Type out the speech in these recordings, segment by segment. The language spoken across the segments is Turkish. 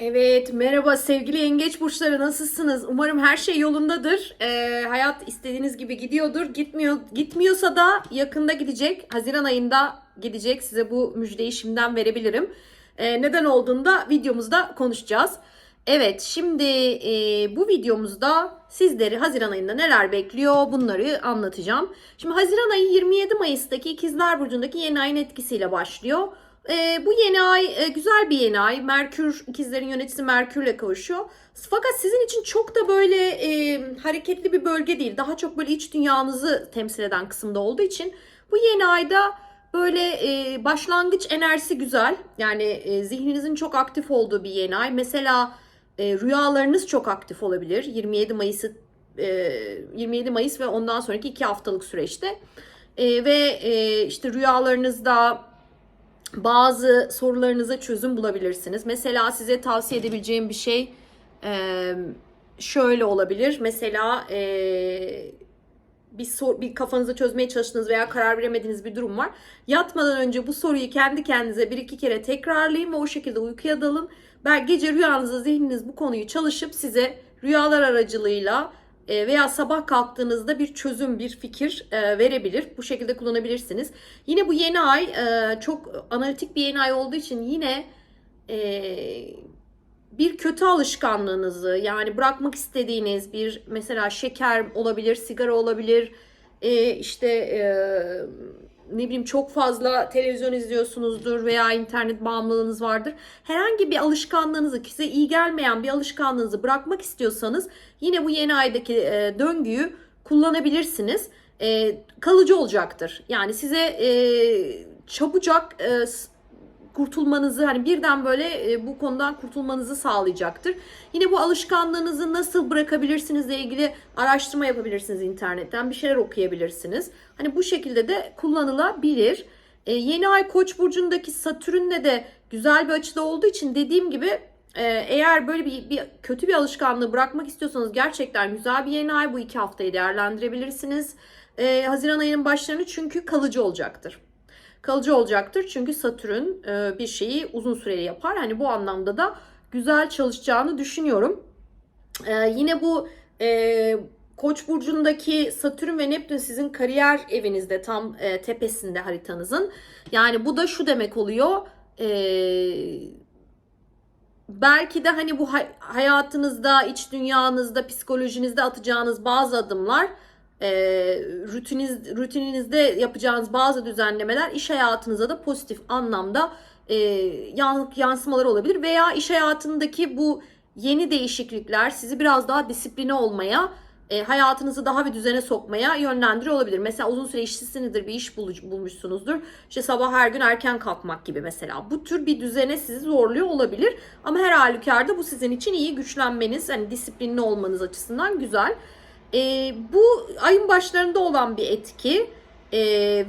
Evet, merhaba sevgili yengeç burçları nasılsınız? Umarım her şey yolundadır. Ee, hayat istediğiniz gibi gidiyordur. Gitmiyor, gitmiyorsa da yakında gidecek. Haziran ayında gidecek. Size bu müjdeyi şimdiden verebilirim. Ee, neden olduğunu da videomuzda konuşacağız. Evet, şimdi e, bu videomuzda sizleri Haziran ayında neler bekliyor bunları anlatacağım. Şimdi Haziran ayı 27 Mayıs'taki İkizler Burcu'ndaki yeni ayın etkisiyle başlıyor. Ee, bu yeni ay e, güzel bir yeni ay. Merkür ikizlerin yöneticisi Merkür'le kavuşuyor. Fakat sizin için çok da böyle e, hareketli bir bölge değil. Daha çok böyle iç dünyanızı temsil eden kısımda olduğu için bu yeni ayda böyle e, başlangıç enerjisi güzel. Yani e, zihninizin çok aktif olduğu bir yeni ay. Mesela e, rüyalarınız çok aktif olabilir. 27 Mayıs'ı e, 27 Mayıs ve ondan sonraki iki haftalık süreçte. E, ve e, işte rüyalarınızda bazı sorularınıza çözüm bulabilirsiniz. Mesela size tavsiye edebileceğim bir şey e, şöyle olabilir. Mesela e, bir, sor, bir kafanızda çözmeye çalıştığınız veya karar veremediğiniz bir durum var. Yatmadan önce bu soruyu kendi kendinize bir iki kere tekrarlayın ve o şekilde uykuya dalın. Belki gece rüyanızda zihniniz bu konuyu çalışıp size rüyalar aracılığıyla veya sabah kalktığınızda bir çözüm, bir fikir e, verebilir. Bu şekilde kullanabilirsiniz. Yine bu yeni ay e, çok analitik bir yeni ay olduğu için yine bir kötü alışkanlığınızı yani bırakmak istediğiniz bir mesela şeker olabilir, sigara olabilir, işte ne bileyim çok fazla televizyon izliyorsunuzdur veya internet bağımlılığınız vardır. Herhangi bir alışkanlığınızı, size iyi gelmeyen bir alışkanlığınızı bırakmak istiyorsanız yine bu yeni aydaki e, döngüyü kullanabilirsiniz. E, kalıcı olacaktır. Yani size e, çabucak e, kurtulmanızı hani birden böyle e, bu konudan kurtulmanızı sağlayacaktır. Yine bu alışkanlığınızı nasıl bırakabilirsinizle ilgili araştırma yapabilirsiniz internetten. Bir şeyler okuyabilirsiniz. Hani bu şekilde de kullanılabilir. E, yeni ay Koç burcundaki Satürn'le de güzel bir açıda olduğu için dediğim gibi e, eğer böyle bir, bir kötü bir alışkanlığı bırakmak istiyorsanız gerçekten güzel bir yeni ay bu iki haftayı değerlendirebilirsiniz. E, Haziran ayının başlarını çünkü kalıcı olacaktır kalıcı olacaktır. Çünkü Satürn e, bir şeyi uzun süreli yapar. Hani bu anlamda da güzel çalışacağını düşünüyorum. E, yine bu e, Koç burcundaki Satürn ve Neptün sizin kariyer evinizde tam tepesinde haritanızın. Yani bu da şu demek oluyor. belki de hani bu hayatınızda, iç dünyanızda, psikolojinizde atacağınız bazı adımlar e, rutiniz, rutininizde yapacağınız bazı düzenlemeler iş hayatınıza da pozitif anlamda e, yansımalar olabilir veya iş hayatındaki bu yeni değişiklikler sizi biraz daha disipline olmaya e, hayatınızı daha bir düzene sokmaya yönlendiriyor olabilir. Mesela uzun süre işsizsinizdir, bir iş bulmuşsunuzdur. İşte sabah her gün erken kalkmak gibi mesela. Bu tür bir düzene sizi zorluyor olabilir. Ama her halükarda bu sizin için iyi güçlenmeniz, hani disiplinli olmanız açısından güzel. E, bu ayın başlarında olan bir etki e,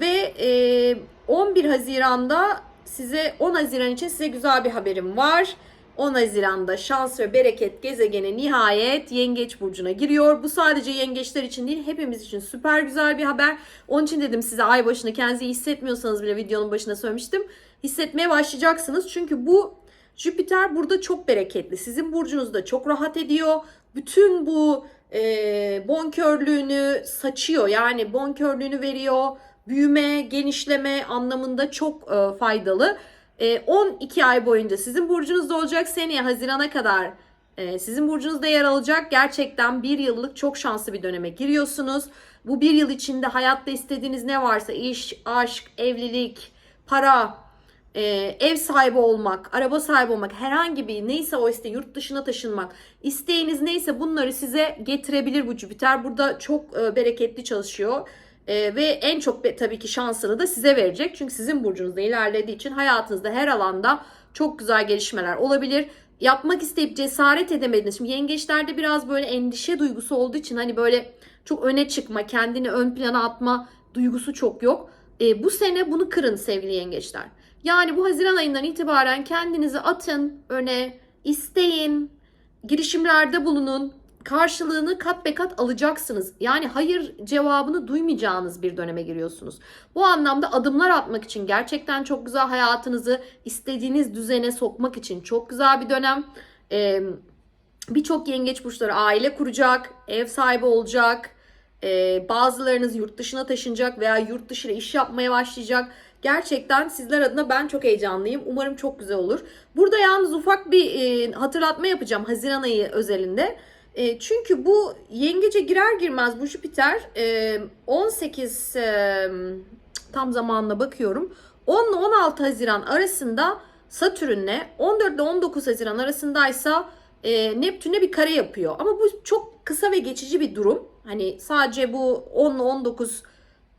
ve e, 11 Haziran'da size 10 Haziran için size güzel bir haberim var. 10 Haziran'da şans ve bereket gezegeni nihayet Yengeç burcuna giriyor. Bu sadece yengeçler için değil, hepimiz için süper güzel bir haber. Onun için dedim size ay başında kendinizi hissetmiyorsanız bile videonun başında söylemiştim. Hissetmeye başlayacaksınız. Çünkü bu Jüpiter burada çok bereketli. Sizin burcunuzda çok rahat ediyor. Bütün bu e, bonkörlüğünü saçıyor. Yani bonkörlüğünü veriyor. Büyüme, genişleme anlamında çok e, faydalı. E, 12 ay boyunca sizin burcunuzda olacak seneye Haziran'a kadar e, sizin burcunuzda yer alacak. Gerçekten bir yıllık çok şanslı bir döneme giriyorsunuz. Bu bir yıl içinde hayatta istediğiniz ne varsa iş, aşk, evlilik, para, e, ev sahibi olmak, araba sahibi olmak, herhangi bir neyse o iste yurt dışına taşınmak, isteğiniz neyse bunları size getirebilir bu Jüpiter. Burada çok e, bereketli çalışıyor. E, ve en çok be, tabii ki şansını da size verecek. Çünkü sizin burcunuzda ilerlediği için hayatınızda her alanda çok güzel gelişmeler olabilir. Yapmak isteyip cesaret edemediniz. Şimdi yengeçlerde biraz böyle endişe duygusu olduğu için hani böyle çok öne çıkma, kendini ön plana atma duygusu çok yok. E, bu sene bunu kırın sevgili yengeçler. Yani bu Haziran ayından itibaren kendinizi atın öne, isteyin, girişimlerde bulunun. Karşılığını kat be kat alacaksınız. Yani hayır cevabını duymayacağınız bir döneme giriyorsunuz. Bu anlamda adımlar atmak için gerçekten çok güzel hayatınızı istediğiniz düzene sokmak için çok güzel bir dönem. E, Birçok yengeç burçları aile kuracak, ev sahibi olacak. E, bazılarınız yurt dışına taşınacak veya yurt dışıyla iş yapmaya başlayacak. Gerçekten sizler adına ben çok heyecanlıyım. Umarım çok güzel olur. Burada yalnız ufak bir e, hatırlatma yapacağım Haziran ayı özelinde. E, çünkü bu yengece girer girmez bu Jüpiter e, 18 e, tam zamanına bakıyorum. 10 ile 16 Haziran arasında Satürn'le 14 ile 19 Haziran arasındaysa e, Neptün'e bir kare yapıyor. Ama bu çok kısa ve geçici bir durum. Hani sadece bu 10 ile 19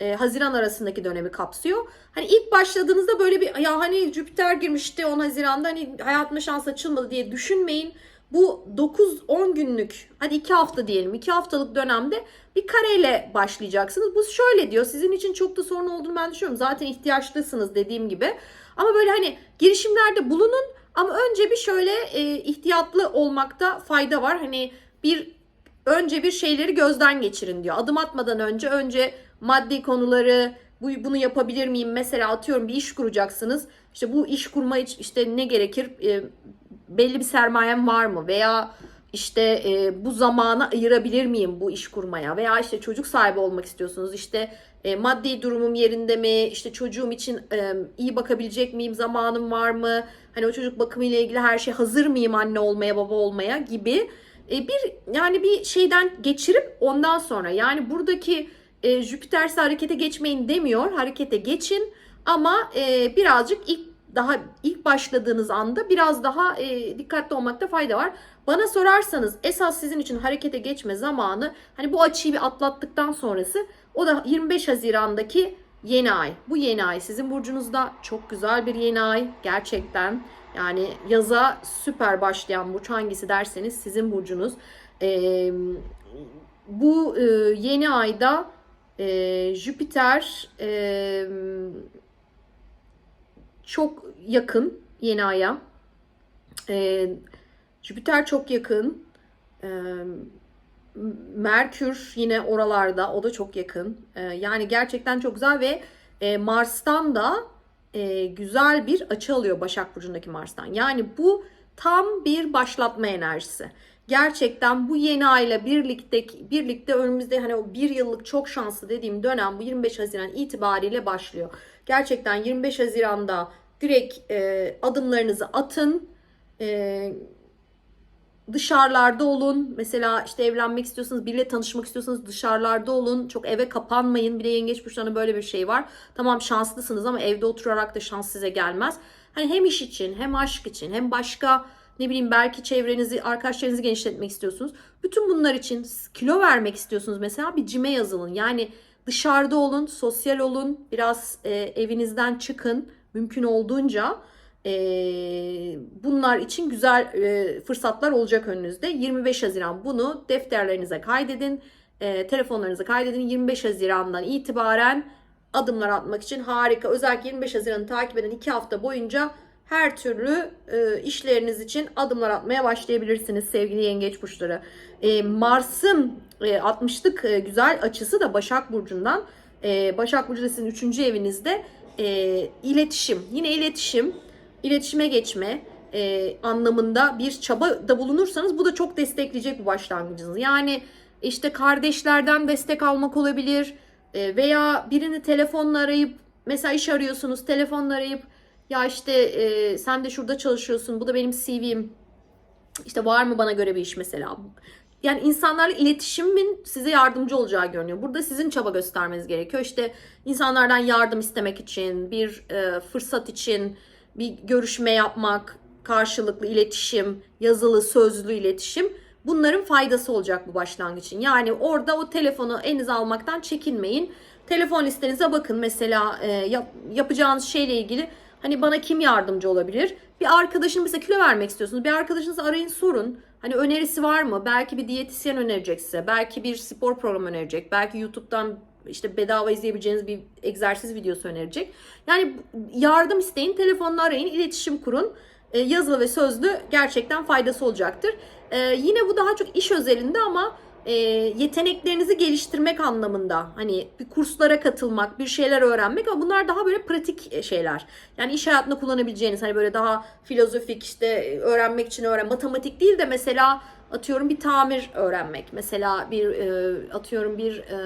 e, Haziran arasındaki dönemi kapsıyor. Hani ilk başladığınızda böyle bir ya hani Jüpiter girmişti 10 Haziran'da hani hayatıma şans açılmadı diye düşünmeyin. Bu 9-10 günlük hadi 2 hafta diyelim 2 haftalık dönemde bir kareyle başlayacaksınız. Bu şöyle diyor sizin için çok da sorun olduğunu ben düşünüyorum. Zaten ihtiyaçlısınız dediğim gibi. Ama böyle hani girişimlerde bulunun ama önce bir şöyle e, ihtiyatlı olmakta fayda var. Hani bir önce bir şeyleri gözden geçirin diyor. Adım atmadan önce önce maddi konuları bu bunu yapabilir miyim? Mesela atıyorum bir iş kuracaksınız. İşte bu iş kurma için işte ne gerekir? E, belli bir sermayem var mı? Veya işte e, bu zamanı ayırabilir miyim bu iş kurmaya? Veya işte çocuk sahibi olmak istiyorsunuz. İşte e, maddi durumum yerinde mi? İşte çocuğum için e, iyi bakabilecek miyim? Zamanım var mı? Hani o çocuk bakımı ile ilgili her şey hazır mıyım anne olmaya, baba olmaya gibi e, bir yani bir şeyden geçirip ondan sonra yani buradaki e, Jüpiter size harekete geçmeyin demiyor. Harekete geçin ama e, birazcık ilk daha ilk başladığınız anda biraz daha e, dikkatli olmakta fayda var. Bana sorarsanız esas sizin için harekete geçme zamanı hani bu açıyı bir atlattıktan sonrası o da 25 Haziran'daki yeni ay. Bu yeni ay sizin burcunuzda çok güzel bir yeni ay gerçekten. Yani yaza süper başlayan burç hangisi derseniz sizin burcunuz. Ee, bu e, yeni ayda e, Jüpiter e, çok yakın yeni aya. E, Jüpiter çok yakın. E, Merkür yine oralarda. O da çok yakın. E, yani gerçekten çok güzel ve e, Mars'tan da e, güzel bir açı alıyor Başak Burcu'ndaki Mars'tan. Yani bu tam bir başlatma enerjisi. Gerçekten bu yeni ayla birlikte birlikte önümüzde hani o bir yıllık çok şanslı dediğim dönem bu 25 Haziran itibariyle başlıyor. Gerçekten 25 Haziran'da direkt e, adımlarınızı atın. E, dışarılarda olun. Mesela işte evlenmek istiyorsanız, biriyle tanışmak istiyorsanız dışarılarda olun. Çok eve kapanmayın. Bir de yengeç burçlarında böyle bir şey var. Tamam şanslısınız ama evde oturarak da şans size gelmez. Hani hem iş için, hem aşk için, hem başka ne bileyim belki çevrenizi, arkadaşlarınızı genişletmek istiyorsunuz. Bütün bunlar için kilo vermek istiyorsunuz mesela bir cime yazılın. Yani dışarıda olun, sosyal olun, biraz e, evinizden çıkın mümkün olduğunca. E, bunlar için güzel e, fırsatlar olacak önünüzde. 25 Haziran bunu defterlerinize kaydedin, e, telefonlarınıza kaydedin. 25 Haziran'dan itibaren adımlar atmak için harika. Özellikle 25 Haziran'ı takip eden 2 hafta boyunca her türlü e, işleriniz için adımlar atmaya başlayabilirsiniz sevgili yengeç burçları. E, Mars'ın e, 60'lık e, güzel açısı da Başak Burcu'ndan. E, Başak Burcu da sizin 3. evinizde e, iletişim. Yine iletişim, iletişime geçme e, anlamında bir çaba da bulunursanız bu da çok destekleyecek bu başlangıcınız. Yani işte kardeşlerden destek almak olabilir e, veya birini telefonla arayıp mesela iş arıyorsunuz telefonla arayıp ya işte e, sen de şurada çalışıyorsun bu da benim CV'm işte var mı bana göre bir iş mesela yani insanlarla iletişimin size yardımcı olacağı görünüyor. Burada sizin çaba göstermeniz gerekiyor. İşte insanlardan yardım istemek için, bir e, fırsat için bir görüşme yapmak, karşılıklı iletişim, yazılı, sözlü iletişim. Bunların faydası olacak bu başlangıç için. Yani orada o telefonu elinize almaktan çekinmeyin. Telefon listenize bakın. Mesela e, yap, yapacağınız şeyle ilgili hani bana kim yardımcı olabilir? Bir arkadaşın mesela kilo vermek istiyorsunuz. Bir arkadaşınızı arayın sorun. Hani önerisi var mı? Belki bir diyetisyen önerecek size. Belki bir spor programı önerecek. Belki YouTube'dan işte bedava izleyebileceğiniz bir egzersiz videosu önerecek. Yani yardım isteyin, telefonla arayın, iletişim kurun. E, yazılı ve sözlü gerçekten faydası olacaktır. E, yine bu daha çok iş özelinde ama e, yeteneklerinizi geliştirmek anlamında hani bir kurslara katılmak, bir şeyler öğrenmek ama bunlar daha böyle pratik şeyler. Yani iş hayatında kullanabileceğiniz hani böyle daha filozofik işte öğrenmek için öğren, matematik değil de mesela atıyorum bir tamir öğrenmek. Mesela bir e, atıyorum bir e,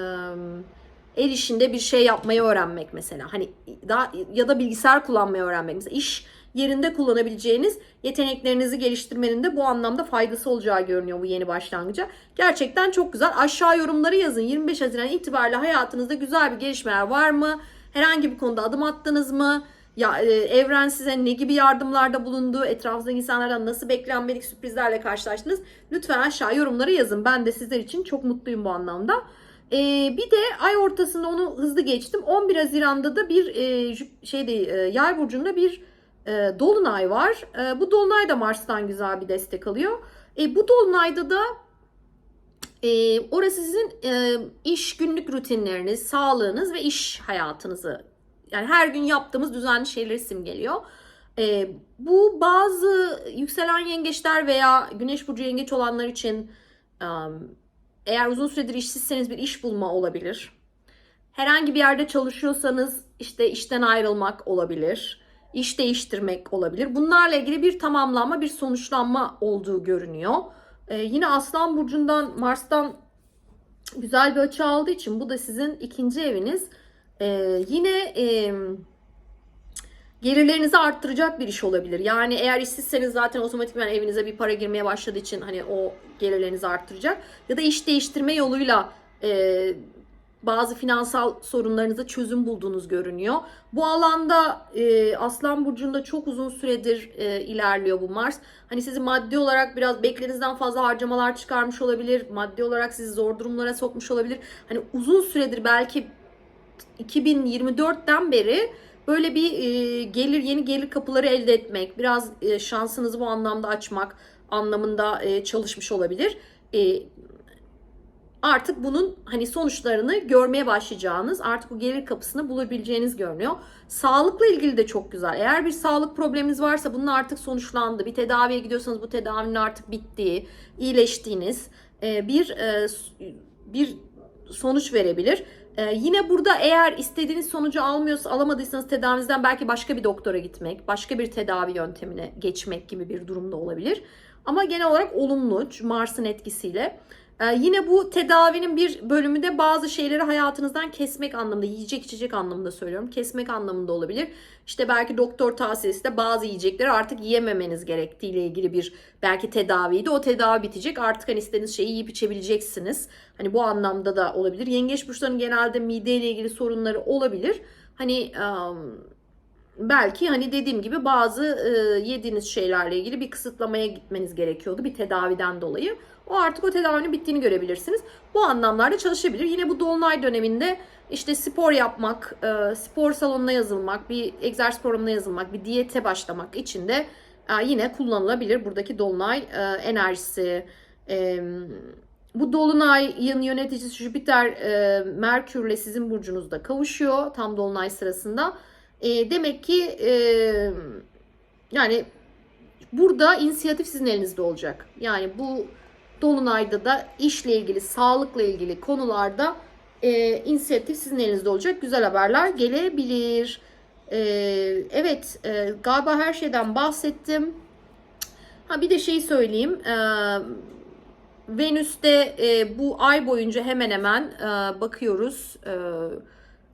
el işinde bir şey yapmayı öğrenmek mesela. Hani daha ya da bilgisayar kullanmayı öğrenmek. Mesela iş yerinde kullanabileceğiniz yeteneklerinizi geliştirmenin de bu anlamda faydası olacağı görünüyor bu yeni başlangıca. Gerçekten çok güzel. Aşağı yorumları yazın. 25 Haziran itibariyle hayatınızda güzel bir gelişmeler var mı? Herhangi bir konuda adım attınız mı? Ya e, evren size ne gibi yardımlarda bulundu? Etrafınızdaki insanlardan nasıl beklenmedik sürprizlerle karşılaştınız? Lütfen aşağı yorumları yazın. Ben de sizler için çok mutluyum bu anlamda. E, bir de ay ortasında onu hızlı geçtim. 11 Haziran'da da bir e, şeyde e, yay burcunda bir e, dolunay var. E, bu dolunay da Mars'tan güzel bir destek alıyor. E, bu dolunayda da e, orası sizin e, iş günlük rutinleriniz, sağlığınız ve iş hayatınızı yani her gün yaptığımız düzenli şeyleri simgeliyor. E, bu bazı yükselen yengeçler veya güneş burcu yengeç olanlar için e, eğer uzun süredir işsizseniz bir iş bulma olabilir. Herhangi bir yerde çalışıyorsanız işte işten ayrılmak olabilir. İş değiştirmek olabilir. Bunlarla ilgili bir tamamlanma, bir sonuçlanma olduğu görünüyor. Ee, yine Aslan Burcu'ndan, Mars'tan güzel bir açı aldığı için bu da sizin ikinci eviniz. Ee, yine e, gelirlerinizi arttıracak bir iş olabilir. Yani eğer işsizseniz zaten otomatikman evinize bir para girmeye başladığı için hani o gelirlerinizi arttıracak. Ya da iş değiştirme yoluyla e, bazı finansal sorunlarınıza çözüm bulduğunuz görünüyor. Bu alanda e, Aslan Burcu'nda çok uzun süredir e, ilerliyor bu Mars. Hani sizi maddi olarak biraz beklenizden fazla harcamalar çıkarmış olabilir. Maddi olarak sizi zor durumlara sokmuş olabilir. Hani uzun süredir belki 2024'ten beri böyle bir e, gelir yeni gelir kapıları elde etmek, biraz e, şansınızı bu anlamda açmak anlamında e, çalışmış olabilir. E, artık bunun hani sonuçlarını görmeye başlayacağınız, artık bu gelir kapısını bulabileceğiniz görünüyor. Sağlıkla ilgili de çok güzel. Eğer bir sağlık probleminiz varsa bunun artık sonuçlandı. Bir tedaviye gidiyorsanız bu tedavinin artık bittiği, iyileştiğiniz e, bir e, bir sonuç verebilir. Ee, yine burada eğer istediğiniz sonucu almıyorsa alamadıysanız tedavinizden belki başka bir doktora gitmek, başka bir tedavi yöntemine geçmek gibi bir durumda olabilir. Ama genel olarak olumlu Mars'ın etkisiyle. Ee, yine bu tedavinin bir bölümü de bazı şeyleri hayatınızdan kesmek anlamında, yiyecek içecek anlamında söylüyorum. Kesmek anlamında olabilir. İşte belki doktor tavsiyesi de bazı yiyecekleri artık yiyememeniz gerektiğiyle ilgili bir belki tedaviydi. O tedavi bitecek. Artık hani istediğiniz şeyi yiyip içebileceksiniz. Hani bu anlamda da olabilir. Yengeç burçlarının genelde mideyle ilgili sorunları olabilir. Hani um, belki hani dediğim gibi bazı e, yediğiniz şeylerle ilgili bir kısıtlamaya gitmeniz gerekiyordu bir tedaviden dolayı. O artık o tedavinin bittiğini görebilirsiniz. Bu anlamlarda çalışabilir. Yine bu dolunay döneminde işte spor yapmak, e, spor salonuna yazılmak, bir egzersiz programına yazılmak, bir diyete başlamak için de e, yine kullanılabilir buradaki dolunay e, enerjisi. E, bu dolunayın yöneticisi Jüpiter e, Merkürle sizin burcunuzda kavuşuyor tam dolunay sırasında. E, demek ki e, yani burada inisiyatif sizin elinizde olacak. Yani bu dolunayda da işle ilgili, sağlıkla ilgili konularda e, inisiyatif sizin elinizde olacak. Güzel haberler gelebilir. E, evet, e, galiba her şeyden bahsettim. Ha bir de şey söyleyeyim. E, Venüs'te e, bu ay boyunca hemen hemen e, bakıyoruz. E,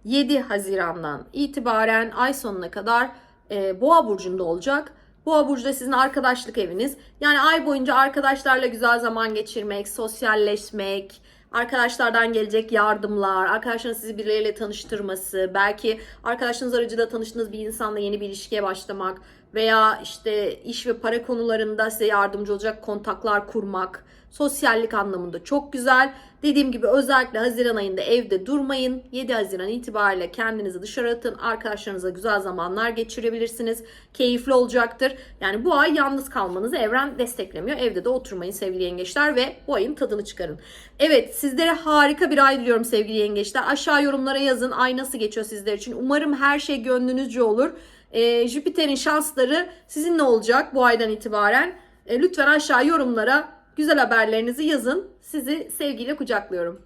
7 Haziran'dan itibaren ay sonuna kadar e, Boğa burcunda olacak. Boğa burcu da sizin arkadaşlık eviniz. Yani ay boyunca arkadaşlarla güzel zaman geçirmek, sosyalleşmek, arkadaşlardan gelecek yardımlar, arkadaşların sizi birileriyle tanıştırması, belki arkadaşlarınız aracılığıyla tanıştığınız bir insanla yeni bir ilişkiye başlamak veya işte iş ve para konularında size yardımcı olacak kontaklar kurmak, sosyallik anlamında çok güzel. Dediğim gibi özellikle Haziran ayında evde durmayın. 7 Haziran itibariyle kendinizi dışarı atın. Arkadaşlarınızla güzel zamanlar geçirebilirsiniz. Keyifli olacaktır. Yani bu ay yalnız kalmanızı evren desteklemiyor. Evde de oturmayın sevgili yengeçler ve bu ayın tadını çıkarın. Evet sizlere harika bir ay diliyorum sevgili yengeçler. Aşağı yorumlara yazın ay nasıl geçiyor sizler için. Umarım her şey gönlünüzce olur. Ee, Jüpiter'in şansları sizinle olacak bu aydan itibaren. Ee, lütfen aşağı yorumlara güzel haberlerinizi yazın. Sizi sevgiyle kucaklıyorum.